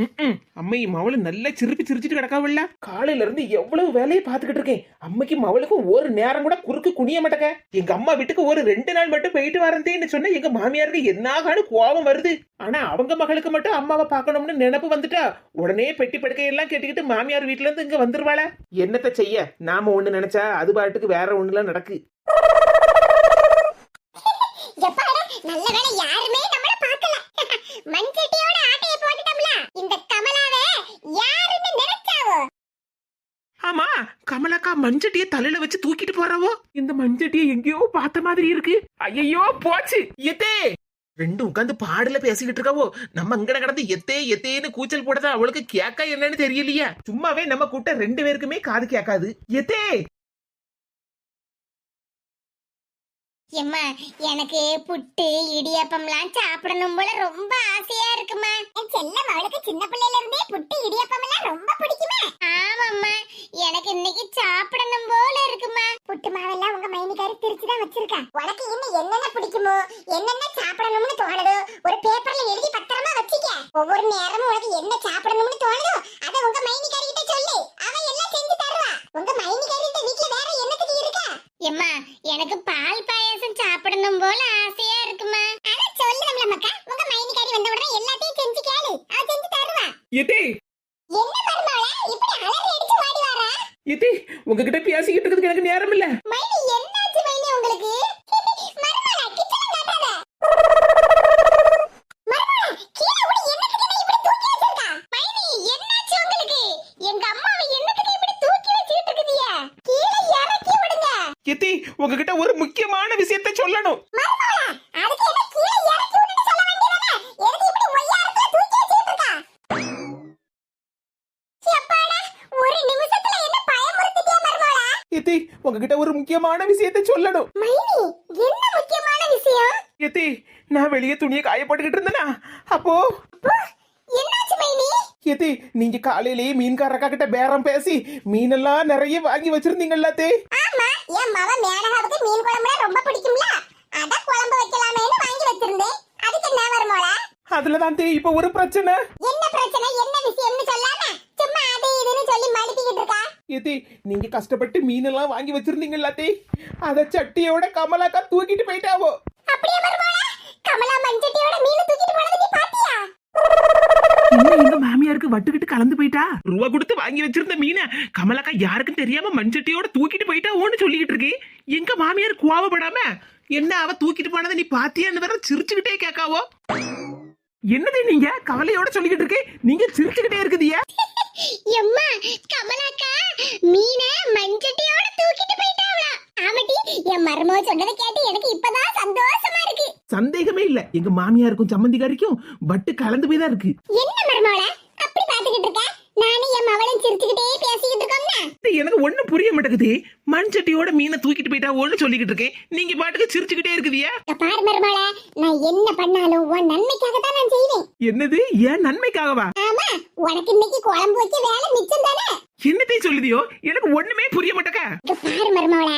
ம்ம். அம்மை மவளு நல்லா சிரிப்பி சிரிச்சிட்டு கிடக்காவில்ல? காலையில இருந்து எவ்வளவு வேலையை பார்த்துக்கிட்டு இருக்கேன். அம்மைக்கு மவளுக்கும் ஒரு நேரம் கூட குறுக்கு குனிய மாட்டேங்க. எங்க அம்மா வீட்டுக்கு ஒரு ரெண்டு நாள் மட்டும் போயிட்டு வரந்தேன்னு சொன்னா எங்க மாமியாருக்கு என்னாகானு கோபம் வருது. ஆனா அவங்க மகளுக்கு மட்டும் அம்மாவை பார்க்கணும்னு நினைப்பு வந்துட்டா உடனே பெட்டி படுக்கையெல்லாம் கேட்டுக்கிட்டு மாமியார் வீட்டுல இருந்து இங்க வந்துருவாள. என்னத்த செய்ய? நாம ஒண்ணு நினைச்சா அது பாட்டுக்கு வேற ஒண்ணுலாம் நடக்கு. எப்பாடா நல்ல வேளை யாருமே நம்மள பார்க்கல. மண்சட்டியோட ஆட்டைய போட்டுட்டோம்ல இந்த கமலாவே யாருன்னு நினைச்சாவோ? ஆமா கமலாக்கா மஞ்சட்டிய தலையில வச்சு தூக்கிட்டு போறாவோ? இந்த மஞ்சட்டிய எங்கேயோ பார்த்த மாதிரி இருக்கு. ஐயோ போச்சு. எத்தே. ரெண்டும் உட்காந்து பாடல பேசிக்கிட்டு இருக்காவோ? நம்ம இங்கட கடந்து எத்தே எத்தேன்னு கூச்சல் போடுறது அவளுக்கு கேக்கா என்னன்னு தெரியலையா. சும்மாவே நம்ம கூட்ட ரெண்டு பேருக்குமே காது கேட்காது எத்தே. எம்மா எனக்கு புட்டு இடியாப்பம்லாம் சாப்பிடணும் போல ரொம்ப ஆசையா இருக்குமா? என் செல்லம் அவளுக்கு சின்ன பிள்ளையில இருந்தே புட்டு இடியாப்பம் எல்லாம் ரொம்ப பிடிக்குமா. ஆமாம்மா எனக்கு இன்னைக்கு சாப்பிடணும் போல இருக்குமா. புட்டு மாவெல்லாம் உங்க மைனிக்காரி திருச்சி தான் வச்சிருக்கா. உனக்கு இன்னும் என்னென்ன பிடிக்குமோ என்னென்ன சாப்பிடணும்னு தோணுதோ ஒரு பேப்பர்ல எழுதி பத்திரமா வச்சுக்க. ஒவ்வொரு நேரமும் உனக்கு என்ன சாப்பிடணும்னு தோணுது அத உங்க மைனிக்காரி கிட்ட சொல்லு அவ எல்லாம் செஞ்சு தருவா உங்க மைனிக்காரி கிட்ட வீட்ல வேற என்னத்துக்கு இருக்கா எம்மா எனக்கு பால் பாயாசம் சாப்பிடணும் போல ஆசையா இருக்குமா அத சொல்லுறோம்ல மக்கா உங்க மைனிகாரி வந்த உடனே எல்லாத்தையும் செஞ்சு கேளு அவ செஞ்சு தருவா எத்தே என்ன மருமகளே இப்படி அலறி அடிச்சு ஓடி வரா எத்தே உங்ககிட்ட பேசிக்கிட்டு இருக்கிறதுக்கு எனக்கு நேரம் இல்ல மைனி என்னாச்சு மைனி உங்களுக்கு மருமகளே கிச்சன் காட்டாத மருமகளே கீழே விடு என்னத்துக்கு நீ இப்படி தூக்கி வச்சிருக்கா மைனி என்னாச்சு உங்களுக்கு எங்க அம்மாவை என்னத்துக்கு இப்படி தூக்கி வச்சிட்டு இருக்குதிய கீழே இறக்கி விடுங்க. எத்தே உங்ககிட்ட ஒரு முக்கியமான விஷயத்த சொல்லணும். முக்கியமான விஷயத்த சொல்லணும் என்ன முக்கியமான விஷயம்? எத்தே நான் வெளியே துணியை காய போட்டுக்கிட்டு இருந்தேனா அப்போ? எத்தே நீங்க காலையிலேயே மீன்காரக்கா கிட்ட பேரம் பேசி மீனெல்லாம் நிறைய வாங்கி வச்சிருந்தீங்கல்ல தே ஆமா, என் மவ மேனகாவுக்கு மீன் குழம்புனா ரொம்ப பிடிக்கும்ல? அதான் குழம்பு வைக்கலாமேன்னு வாங்கி வச்சிருந்தேன். அதுக்கு என்ன மருமகளே? அதுலதான் தே இப்ப ஒரு பிரச்சனை என்ன பிரச்சனை என்ன விஷயம்னு சொல்லாம எத்தே நீங்க கஷ்டப்பட்டு மீனெல்லாம் வாங்கி வச்சிருந்தீங்கல்ல தே அத சட்டியோட கமலாக்கா தூக்கிட்டு போயிட்டாவோ. கமலா மஞ்சட்டியோட மீன் தூக்கிட்டு போனது நீ பாத்தியா? இன்னும் எங்க மாமியாருக்கு வட்டுக்கிட்டு கலந்து போயிட்டா? ரூபா கொடுத்து வாங்கி வச்சிருந்த மீனை கமலாக்கா யாருக்கும் தெரியாம மண்சட்டியோட தூக்கிட்டு போயிட்டாவோன்னு சொல்லிக்கிட்டு இருக்கே. எங்க மாமியார் கோவப்படாம என்ன அவ தூக்கிட்டு போனதை நீ பாத்தியான்னு வேற சிரிச்சுக்கிட்டே கேட்காவோ? என்னது நீங்க? கவலையோட சொல்லிக்கிட்டு இருக்கே. நீங்க சிரிச்சுக்கிட்டே இருக்குதியா? எம்மா கமலாக்கா மீனை மஞ்சட்டியோட தூக்கிட்டு போயிட்டாவளா. ஆமாட்டி என் மருமக சொன்னதை கேட்டு எனக்கு இப்பதான் சந்தோஷமா இருக்கு. சந்தேகமே இல்ல. எங்க மாமியாருக்கும் சம்மந்திக்காரிக்கும் வட்டு கலந்து போய் தான் இருக்கு. என்ன மருமகள அப்படி பாத்துக்கிட்டு இருக்க? நானும் என் மவளும் சிரிச்சுக்கிட்டே பேசிக்கிட்டு இருக்கோம்னா எனக்கு ஒண்ணும் புரிய மாட்டேங்குது. மண்சட்டியோட மீனை தூக்கிட்டு போயிட்டாவோன்னு சொல்லிக்கிட்டு இருக்கேன். நீங்க பாட்டுக்கு சிரிச்சுக்கிட்டே இருக்குதியா பாரு மருமகள நான் என்ன பண்ணாலும் உன் நன்மைக்காக தான் நான் செய்வேன். என்னது? ஏன் நன்மைக்காகவா? உனக்கு இன்னைக்கு குழம்பு வைக்க வேலை மிச்சம் தானே? என்னத்தையும் சொல்லுதியோ? எனக்கு ஒண்ணுமே புரிய மாட்டேக்க. பாரு மருமகள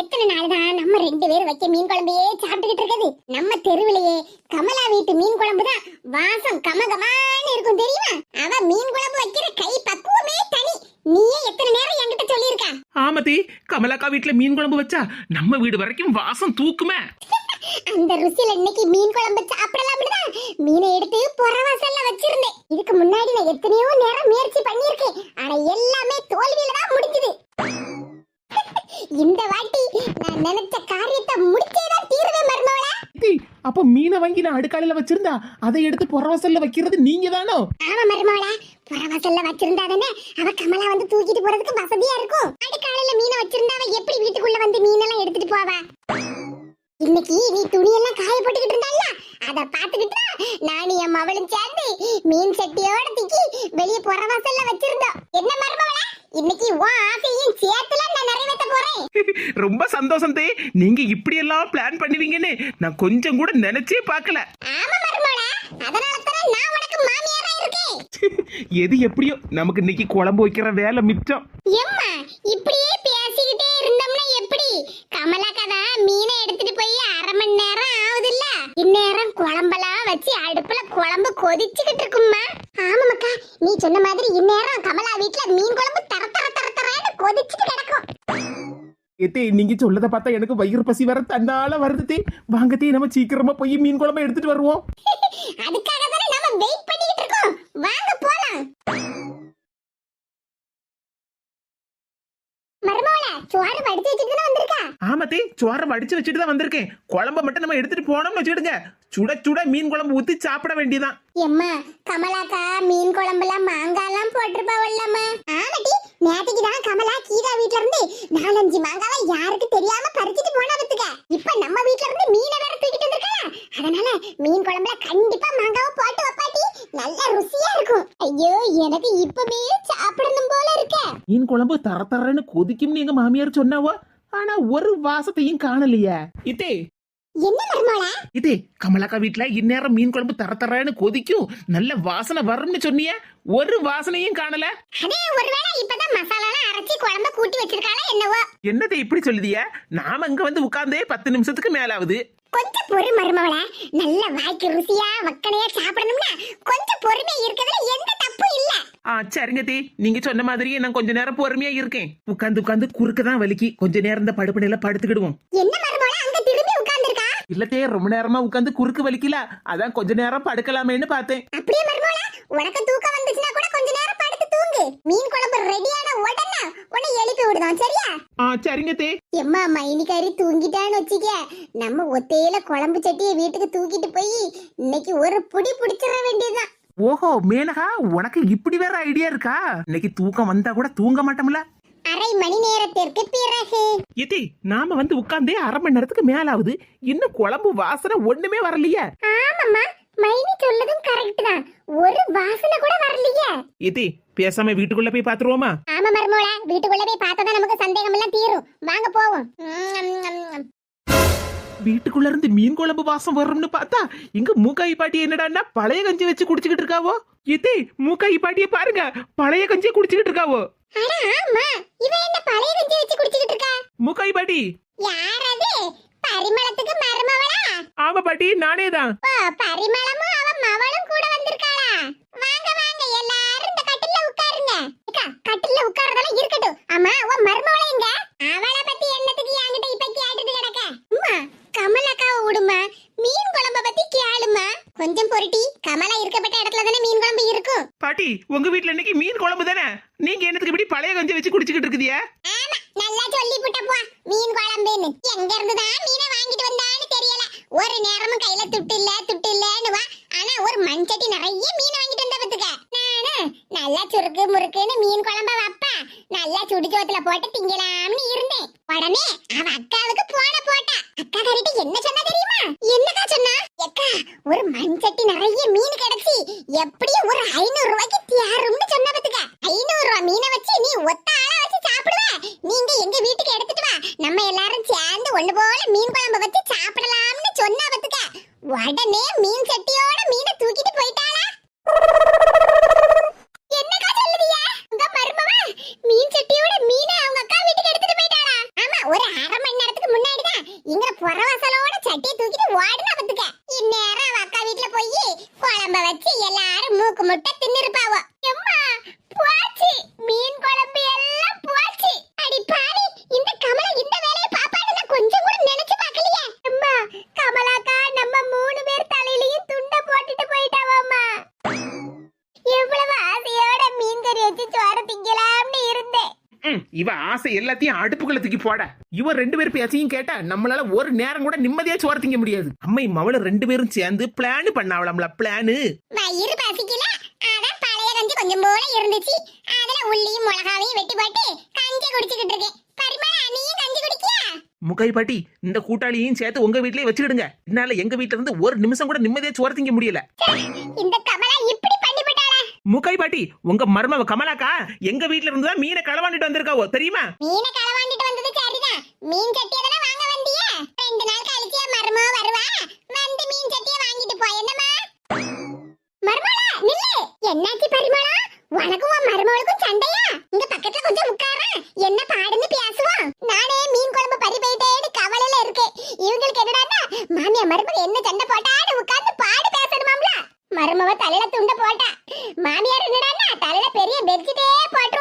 எத்தனை நாள் தான் நம்ம ரெண்டு பேரும் வைக்க மீன் குழம்பையே சாப்பிட்டுக்கிட்டு இருக்குது. நம்ம தெருவிலேயே கமலா வீட்டு மீன் குழம்பு தான் வாசம் கமகமான்னு இருக்கும் தெரியுமா? அவ மீன் குழம்பு வைக்கிற கை பக்குவமே தனி. நீயே எத்தனை நேரம் என்கிட்ட சொல்லியிருக்க? ஆமதி கமலாக்கா வீட்ல மீன் குழம்பு வச்சா நம்ம வீடு வரைக்கும் வாசம் தூக்குமே. அந்த ருசியில இன்னைக்கு மீன் குழம்பு சாப்பிடலாம் மீனை எடுத்து புறவாசல்ல வச்சிருந்தேன். இதுக்கு முன்னாடி நான் எத்தனையோ நேரம் முயற்சி பண்ணியிருக்கேன். ஆனா எல்லாமே தோல்வியில தான் முடிஞ்சது. இந்த வாட்டி நான் நினைச்ச காரியத்தை முடிச்சே தான் தீருவேன் மருமகளா. டேய், அப்ப மீனை வாங்கி நான் அடுக்காலையில வச்சிருந்தா அதை எடுத்து புறவாசல்ல வைக்கிறது நீங்க தானோ? ஆமா மருமகளா. புறவாசல்ல வச்சிருந்தா தானே? அவ கமலா வந்து தூக்கிட்டு போறதுக்கு வசதியா இருக்கும். அடுக்காலையில மீனை வச்சிருந்தா அவ எப்படி வீட்டுக்குள்ள வந்து மீனெல்லாம் எடுத்துட்டு போவா? இன்னைக்கு நீ துணியெல்லாம் காய போட்டுக்கிட்டு இருந்தால அத பாத்துக்கிட்டு நானும் என் மவளும் சேர்ந்து மீன் சட்டியோட தூக்கி வெளிய புறவாசல்ல வச்சிருந்தோம். என்ன மருமகளா? இன்னைக்கு உன் ஆசையும் சேர்த்துல நான் நிறைவேற்ற போறேன். ரொம்ப சந்தோஷம் தே. நீங்க இப்படி எல்லாம் பிளான் பண்ணுவீங்கன்னு நான் கொஞ்சம் கூட நினைச்சே பார்க்கல. ஆமா மருமகளா. அதனால தானே நான் உனக்கு மாமியாரா இருக்கேன். எது எப்படியோ நமக்கு இன்னைக்கு குழம்பு வைக்கிற வேலை மிச்சம். எம்மா இப்படியே பேசிக்கிட்டே இருந்தோம்னா எப்படி? கமலா கதா மீனை எடுத்துட்டு போய் அரை மணி நேரம் குழம்பெல்லாம் வச்சு அடுப்புல குழம்பு கொதிச்சுக்கிட்டு இருக்கும்மா. ஆமாக்கா நீ சொன்ன மாதிரி இந்நேரம் கமலா வீட்ல மீன் குழம்பு தர தர தர தரன்னு கொதிச்சுட்டு கிடக்கும். ஏத்தே நீங்க சொல்லத பார்த்தா எனக்கு வயிறு பசி வர தன்னால வருது வாங்கத்தே நம்ம சீக்கிரமா போய் மீன் குழம்பு எடுத்துட்டு வருவோம். அதுக்காக தானே நாம வெயிட் பண்ணிக்கிட்டு இருக்கோம். வாங்க போலாம். மருமவள சோறு வடிச்சு வச்சுட்டு தானே வந்திருக்கா? ஆமாத்தே சோறை வடிச்சு வச்சுட்டு தான் வந்திருக்கேன். குழம்ப மட்டும் நம்ம எடுத்துட்டு போனோம்னு வச்சுடுங்க சுட சுட மீன் குழம்பு ஊத்தி சாப்பிட வேண்டியதான் எம்மா கமலாக்கா மீன் குழம்புல மாங்காய்லாம் போட்டிருப்பாவல்லம்மா ஆமாட்டி நேற்றுக்கு தான் கமலா கீதா வீட்ல இருந்து நாலஞ்சு மாங்காவை யாருக்கு தெரியாம பறிச்சுட்டு போனா பத்துக்க. இப்ப நம்ம வீட்ல இருந்து மீனை வேற தூக்கிட்டு வந்திருக்கா. அதனால மீன் குழம்புல கண்டிப்பா மாங்காவை போட்டு வைப்பாட்டி நல்ல ருசியா இருக்கும். ஐயோ எனக்கு இப்பவே சாப்பிடணும்? மீன் குழம்பு தர தரன்னு கொதிக்கும்னு எங்க மாமியார் சொன்னாவோ ஆனா ஒரு வாசத்தையும் காணலையே இதே இதே கமலாக்கா வீட்ல இந்நேரம் மீன் குழம்பு தர தரன்னு கொதிக்கும் நல்ல வாசனை வரும்னு சொன்னிய ஒரு வாசனையும் காணல என்னத்தை இப்படி சொல்லுதிய நாம இங்க வந்து உட்கார்ந்தே பத்து நிமிஷத்துக்கு மேலாகுது கொஞ்சம் பொறு மருமவள நல்ல வாய்க்கு ருசியா வக்கனையா சாப்பிடணும்னா கொஞ்சம் பொறுமை இருக்கிறதுல எந்த தப்பும் இல்ல ஆ சரிங்க தே. நீங்க சொன்ன மாதிரியே நான் கொஞ்ச நேரம் பொறுமையா இருக்கேன். உட்காந்து உட்காந்து குறுக்க தான் வலிக்கு. கொஞ்ச நேரம் இந்த படுப்பணையில படுத்துக்கிடுவோம். என்ன மருமவள அங்க திரும்பி உட்கார்ந்திருக்கா? இல்லத்தே ரொம்ப நேரமா உட்காந்து குறுக்கு வலிக்கல. அதான் கொஞ்ச நேரம் படுக்கலாமேன்னு பார்த்தேன். அப்படியே மருமவள உனக்கு தூக்கம் வந்துச்சுன்னா கூட கொஞ்ச நேரம் படுத்து தூங்கு. மீன் குழம்பு ரெடியான உடனே உன்னை எழுப்பி விடுதோம் சரியா? ஆ சரிங்க தே. எம்மா மைனிக்காரி தூங்கிட்டான்னு வச்சுக்க. நம்ம ஒத்தையில குழம்பு சட்டியை வீட்டுக்கு தூக்கிட்டு போய் இன்னைக்கு ஒரு புடி புடிச்சிட வேண்டியதுதான். ஓஹோ மேனகா உனக்கு இப்படி வேற ஐடியா இருக்கா? இன்னைக்கு தூக்கம் வந்தா கூட தூங்க மாட்டோம்ல. அரை மணி நேரத்திற்கு பிறகு. ஏத்தி நாம வந்து உட்கார்ந்தே அரை மணி நேரத்துக்கு மேல ஆகுது இன்னும் குழம்பு வாசனை ஒண்ணுமே வரலையே. ஆமாம்மா மைனி சொல்லதும் கரெக்ட் தான். ஒரு வாசனை கூட வரலையே. ஏத்தி பேசாம வீட்டுக்குள்ள போய் பாத்துருவோமா? ஆமா மர்மோளா வீட்டுக்குள்ள போய் பார்த்தா நமக்கு சந்தேகம் எல்லாம் தீரும். வாங்க போவோம். வீட்டுக்குள்ள இருந்து மீன் குழம்பு வாசம் வரும்னு பார்த்தா இங்க மூக்காய் பாட்டி என்னடான்னா பழைய கஞ்சி வச்சு குடிச்சுக்கிட்டு இருக்காவோ? ஏத்தி மூக்காய் பாட்டியை பாருங்க பழைய கஞ்சியை குடிச்சுக்கிட்டு இருக்காவோ? கஞ்சி மூக்காய் பாட்டி. பரிமளத்துக்கு மருமவளா? ஆமா பாட்டி நானே தான். பரிமளமும் அவ மவளும் கூட வந்திருக்காளா? வாங்க வாங்க எல்லாரும் இந்த கட்டில்ல உட்காருங்க. கட்டில்ல உட்கார்றதெல்லாம் இருக்கட்டும். ஆமா உன் மருமவளை எங்க? அவளை பத்தி என்னத்துக்கு என்கிட்ட இப்ப கேட்டுட்டு கிடக்க அம்மா கமலக்காவை விடுமா மீன் குழம்ப பத்தி கேளுமா கொஞ்சம் பொருட்டி. கமலா இருக்கப்பட்ட இடத்துல தானே மீன் குழம்பு இருக்கும். பாட்டி உங்க வீட்ல இன்னைக்கு மீன் குழம்பு தானே? நீங்க என்னத்துக்கு இப்படி பழைய கஞ்சி வச்சு குடிச்சுக்கிட்டு இருக்குதியா ஆமா நல்லா சொல்லி புட்டப்பா மீன் குழம்புன்னு. எங்க இருந்து தான் மீனை வாங்கிட்டு தெரியல ஒரு நேரமும் கையில துட்டு இல்ல துட்டு இல்லன்னு வா. ஆனா ஒரு மண்சட்டி நிறைய மீன் வாங்கிட்டு வந்த பத்துக்க. நானு நல்லா சுருக்கு முறுக்குன்னு மீன் குழம்ப வைப்பா. நல்லா சுடுச்சோத்துல போட்டு திங்கலாம்னு இருந்தேன். உடனே அவ அக்காவுக்கு போன போட்டா. அக்கா கறிட்டு என்ன சொன்னா தெரியுமா? என்னக்கா சொன்னா? எக்கா ஒரு மண்சட்டி நிறைய மீன் கிடைச்சி எப்படியும் ஒரு ஐநூறு ரூபாய்க்கு தியாரும்னு சொன்ன பத்துக்க. ஐநூறு ரூபாய் மீனை வச்சு நீ ஒத்த ஆளா வச்சு சாப்பிடுவ. நீங்க எங்க வீட்டுக்கு எடுத்துட்டு வா. நம்ம எல்லாரும் சேர்ந்து ஒண்ணு போல மீன் குழம்பு வச்சு சாப்பிட உடனே மீன் சட்டியோட மீனை தூக்கிட்டு போயிட்டாளா என்னக்கா சொல்லுதியா உங்க மருமவ மீன் சட்டியோட மீனை அவங்க அக்கா வீட்டுக்கு எடுத்துட்டு போயிட்டாளா ஆமா ஒரு அரை மணி நேரத்துக்கு முன்னாடி தான் இங்க புறவாசலோட சட்டியை தூக்கிட்டு ஓடுனா பத்துக்க இந்நேரம் அவ அக்கா வீட்டுல போய் குழம்ப வச்சு எல்லாரும் மூக்கு முட்டை தின்னிருப்பாவோ எம்மா போச்சு மீன் குழம்பு எல்லாம் போச்சு அடி பாவி இந்த கமலா இந்த வேலையை பாப்பான்னு நான் கொஞ்சம் கூட நினைச்சு பார்க்கலையே அம்மா கமலாக்கா நம்ம மூணு பேர் தலையிலயும் துண்டை போட்டுட்டு போயிட்டாவாம்மா எவ்வளவு ஆசையோட மீன் கறி வச்சு சோறு திங்கலாம்னு இருந்தேன் ம், இவ ஆசை எல்லாத்தையும் அடுப்புக்குள்ள தூக்கி போட. இவ ரெண்டு பேர் பேச்சையும் கேட்டா நம்மளால ஒரு நேரம் கூட நிம்மதியா சோறு திங்க முடியாது. அம்மை மவள ரெண்டு பேரும் சேர்ந்து பிளான் பண்ணாவலாம்ல பிளானு வயிறு பசிக்கல அதான் பழைய கஞ்சி கொஞ்சம் போல இருந்துச்சு. அதுல உள்ளியும் மிளகாவையும் வெட்டி போட்டு கஞ்சி குடிச்சுக்கிட்டு இருக்கேன். பரிமளா நீயும் கஞ்சி குடிக்கியா? முக்காய் பாட்டி இந்த கூட்டாளியையும் சேர்த்து உங்க வீட்லயே வச்சுக்கிடுங்க. என்னால எங்க வீட்ல இருந்து ஒரு நிமிஷம் கூட நிம்மதியா சோறு திங்க முடியல. இந்த கமலா இப்படி பண்ணிவிட்டாளா பாட்டி உங்க மருமவ கமலாக்கா எங்க வீட்ல இருந்து தான் மீனை களவாண்டிட்டு வந்திருக்காவோ தெரியுமா? மீனை களவாண்டிட்டு வந்தது சரிதான். மீன் சட்டியை தானே வாங்க வந்தியா ரெண்டு நாள் மருமவ தலையில துண்ட போட்டா. மாமியார் என்னடா தலையில பெரிய பெட்ஷீட்டே போட்டு